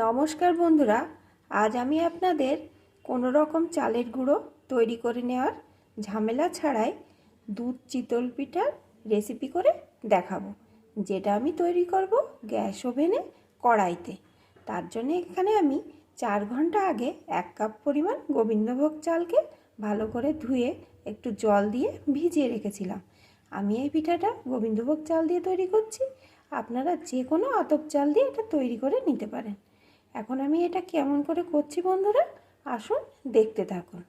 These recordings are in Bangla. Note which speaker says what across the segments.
Speaker 1: নমস্কার বন্ধুরা, আজ আমি আপনাদের কোনো রকম চালের গুঁড়ো তৈরি করে নেওয়ার ঝামেলা ছাড়াই দুধ চিতল পিঠার রেসিপি করে দেখাবো, যেটা আমি তৈরি করব গ্যাস ওভেনে কড়াইতে। তার জন্য এখানে আমি চার ঘণ্টা আগে এক কাপ পরিমাণ গোবিন্দভোগ চালকে ভালো করে ধুয়ে একটু জল দিয়ে ভিজিয়ে রেখেছিলাম। আমি এই পিঠাটা গোবিন্দভোগ চাল দিয়ে তৈরি করছি, আপনারা যে কোনো আতপ চাল দিয়ে এটা তৈরি করে নিতে পারেন। এখন আমি এটা কেমন করে করছি বন্ধুরা? আসুন দেখতে থাকুন।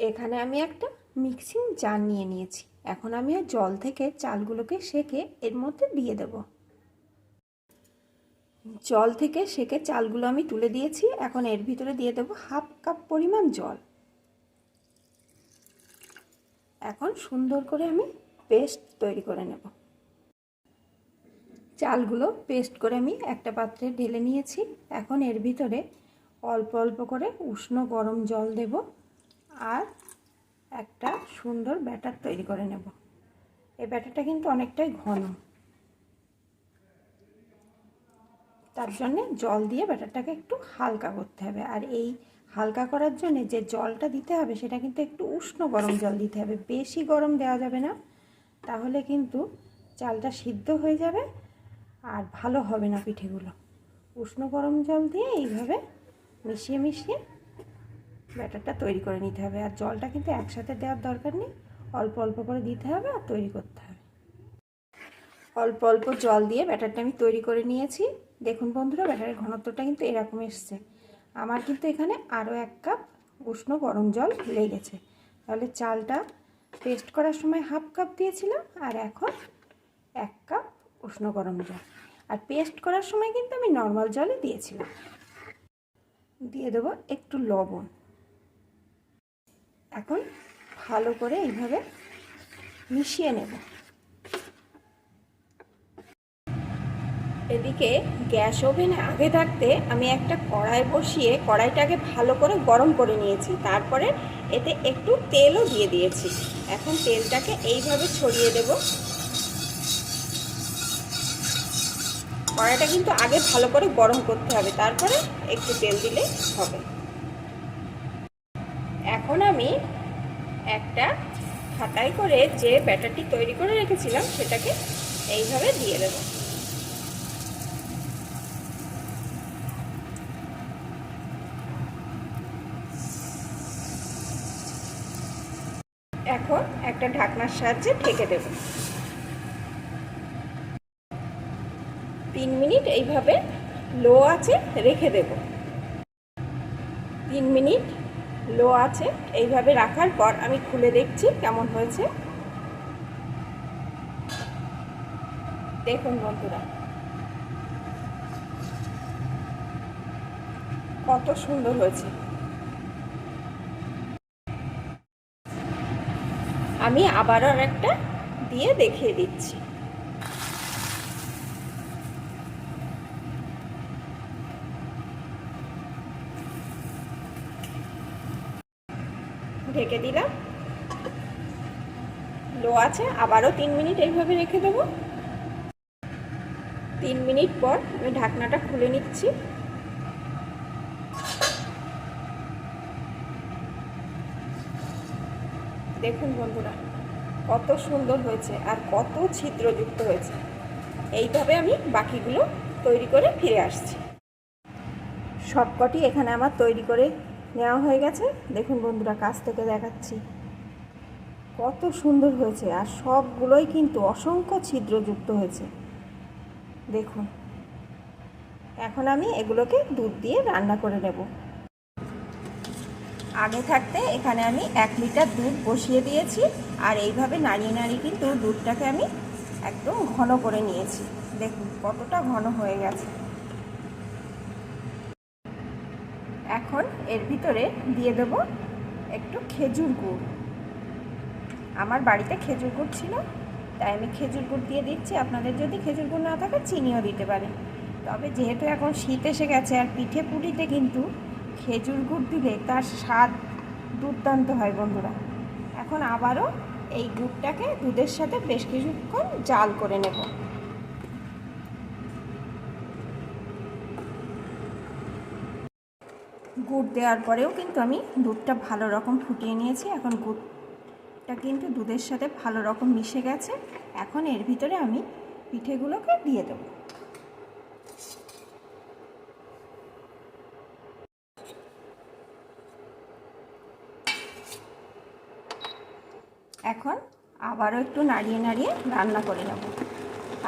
Speaker 1: এখানে আমি একটা মিক্সিং জার নিয়ে নিয়েছি। এখন আমি আর জল থেকে চালগুলোকে সেকে এর মধ্যে দিয়ে দেব। জল থেকে সেকে চালগুলো আমি তুলে দিয়েছি। এখন এর ভিতরে দিয়ে দেবো হাফ কাপ পরিমাণ জল। এখন সুন্দর করে আমি পেস্ট তৈরি করে নেব। চালগুলো পেস্ট করে আমি একটা পাত্রে ঢেলে নিয়েছি। এখন এর ভিতরে অল্প অল্প করে উষ্ণ গরম জল দেব আর একটা সুন্দর ব্যাটার তৈরি করে নেব। এই ব্যাটারটা কিন্তু অনেকটাই ঘন। তার জন্যে জল দিয়ে ব্যাটারটাকে একটু হালকা করতে হবে। আর এই হালকা করার জন্য যে জলটা দিতে হবে, সেটা কিন্তু একটু উষ্ণ গরম জল দিতে হবে। বেশি গরম দেওয়া যাবে না, তাহলে কিন্তু চালটা সিদ্ধ হয়ে যাবে আর ভালো হবে না পিঠেগুলো। উষ্ণ গরম জল দিয়ে এইভাবে মিশিয়ে মিশিয়ে ব্যাটারটা তৈরি করে নিতে হবে। আর জলটা কিন্তু একসাথে দেওয়ার দরকার নেই, অল্প অল্প করে দিতে হবে আর তৈরি করতে হবে। অল্প অল্প জল দিয়ে ব্যাটারটা আমি তৈরি করে নিয়েছি। দেখুন বন্ধুরা, ব্যাটারের ঘনত্বটা কিন্তু এরকম এসছে। আমার কিন্তু এখানে আরও এক কাপ উষ্ণ গরম জল লেগেছে। তাহলে চালটা পেস্ট করার সময় হাফ কাপ দিয়েছিলাম আর এখন এক কাপ উষ্ণ গরম জল। আর পেস্ট করার সময় কিন্তু আমি নর্মাল জলে দিয়েছিলাম। দিয়ে দেবো একটু লবণ। এখন ভালো করে এইভাবে মিশিয়ে নেব। এদিকে গ্যাস ওভেনে আগে থাকতে আমি একটা কড়াই বসিয়ে কড়াইটাকে ভালো করে গরম করে নিয়েছি। তারপরে এতে একটু তেলও দিয়ে দিয়েছি। এখন তেলটাকে এইভাবে ছড়িয়ে দেব। কড়াইটা কিন্তু আগে ভালো করে গরম করতে হবে, তারপরে একটু তেল দিলে হবে। এখন আমি একটা খাতায় করে যে ব্যাটারটি তৈরি করে রেখেছিলাম, সেটাকে এইভাবে দিয়ে দেব। এখন একটা ঢাকনার সাহায্যে ঢেকে দেব। তিন মিনিট এইভাবে লো আছে রেখে দেব। তিন মিনিট লো আছে এইভাবে রাখার পর আমি খুলে দেখছি কেমন হয়েছে। দেখুন বন্ধুরা, কত সুন্দর হয়েছে। আমি আবারও একটা দিয়ে দেখিয়ে দিচ্ছি। ঢেকে দিলাম। লো আছে, আবারও তিন মিনিট এইভাবে রেখে দেবো। তিন মিনিট পর আমি ঢাকনাটা খুলে নিচ্ছি। দেখুন বন্ধুরা, কত সুন্দর হয়েছে আর কত ছিদ্রযুক্ত হয়েছে। এইভাবে আমি বাকিগুলো তৈরি করে ফিরে আসছি। সবকটি এখানে আমার তৈরি করে নেওয়া হয়ে গেছে। দেখুন বন্ধুরা, কাছ থেকে দেখাচ্ছি। কত সুন্দর হয়েছে আর সবগুলোই কিন্তু অসংখ্য ছিদ্রযুক্ত হয়েছে। দেখুন, এখন আমি এগুলোকে দুধ দিয়ে রান্না করে নেব। আগে থাকতে এখানে আমি এক লিটার দুধ বসিয়ে দিয়েছি আর এইভাবে নাড়িয়ে নাড়িয়ে কিন্তু দুধটাকে আমি একদম ঘন করে নিয়েছি। দেখুন, কতটা ঘন হয়ে গেছে। এখন এর ভিতরে দিয়ে দেব একটু খেজুর গুড়। আমার বাড়িতে খেজুর গুড় ছিল, তাই আমি খেজুর গুড় দিয়ে দিচ্ছি। আপনাদের যদি খেজুর গুড় না থাকে, চিনিও দিতে পারেন। তবে যেহেতু এখন শীত এসে গেছে আর পিঠে পুটিতে কিন্তু খেজুর গুড় দিলে তার স্বাদ দুর্দান্ত হয় বন্ধুরা। এখন আবারও এই গুড়টাকে দুধের সাথে বেশ কিছুক্ষণ জাল করে নেব। গুড় দেওয়ার পরেও কিন্তু আমি দুধটা ভালো রকম ফুটিয়ে নিয়েছি। এখন গুড়টা কিন্তু দুধের সাথে ভালো রকম মিশে গেছে। এখন এর ভিতরে আমি পিঠেগুলোকে দিয়ে দেবো। এখন আবারও একটু নাড়িয়ে নাড়িয়ে রান্না করে নেব।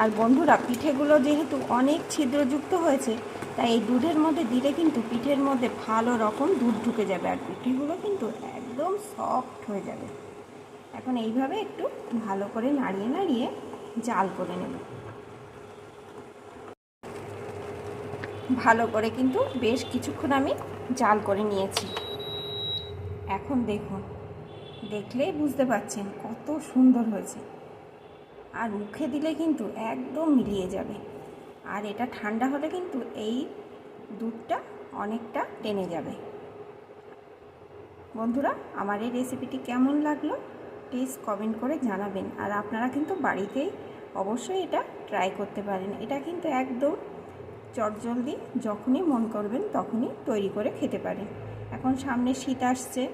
Speaker 1: আর বন্ধুরা, পিঠেগুলো যেহেতু অনেক ছিদ্রযুক্ত হয়েছে তাই এই দুধের মধ্যে দিলে কিন্তু পিঠের মধ্যে ভালো রকম দুধ ঢুকে যাবে আর পিঠেগুলো কিন্তু একদম সফট হয়ে যাবে। এখন এইভাবে একটু ভালো করে নাড়িয়ে নাড়িয়ে জাল করে নেব। ভালো করে কিন্তু বেশ কিছুক্ষণ আমি জাল করে নিয়েছি। এখন দেখুন, দেখলেই বুঝতে পারছেন কত সুন্দর হয়েছে। আর মুখে দিলে কিন্তু একদম মিলিয়ে যাবে। আর এটা ঠান্ডা হলে কিন্তু এই দুধটা অনেকটা টেনে যাবে। বন্ধুরা, আমার এই রেসিপিটি কেমন লাগল? প্লিজ কমেন্ট করে জানাবেন। আর আপনারা কিন্তু বাড়িতেই অবশ্যই এটা ট্রাই করতে পারেন। এটা কিন্তু একদম চটজলদি যখনই মন করবেন তখনই তৈরি করে খেতে পারেন। এখন সামনে শীত আসছে।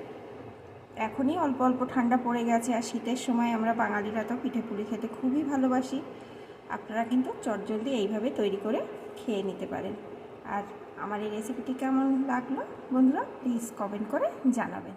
Speaker 1: এখনই অল্প অল্প ঠান্ডা পড়ে গেছে। আর শীতের সময় আমরা বাঙালিরা তো পিঠে পুলি খেতে খুবই ভালোবাসি। আপনারা কিন্তু চটজলদি এইভাবে তৈরি করে খেয়ে নিতে পারেন। আর আমার এই রেসিপিটি কেমন লাগল বন্ধুরা প্লিজ কমেন্ট করে জানাবেন।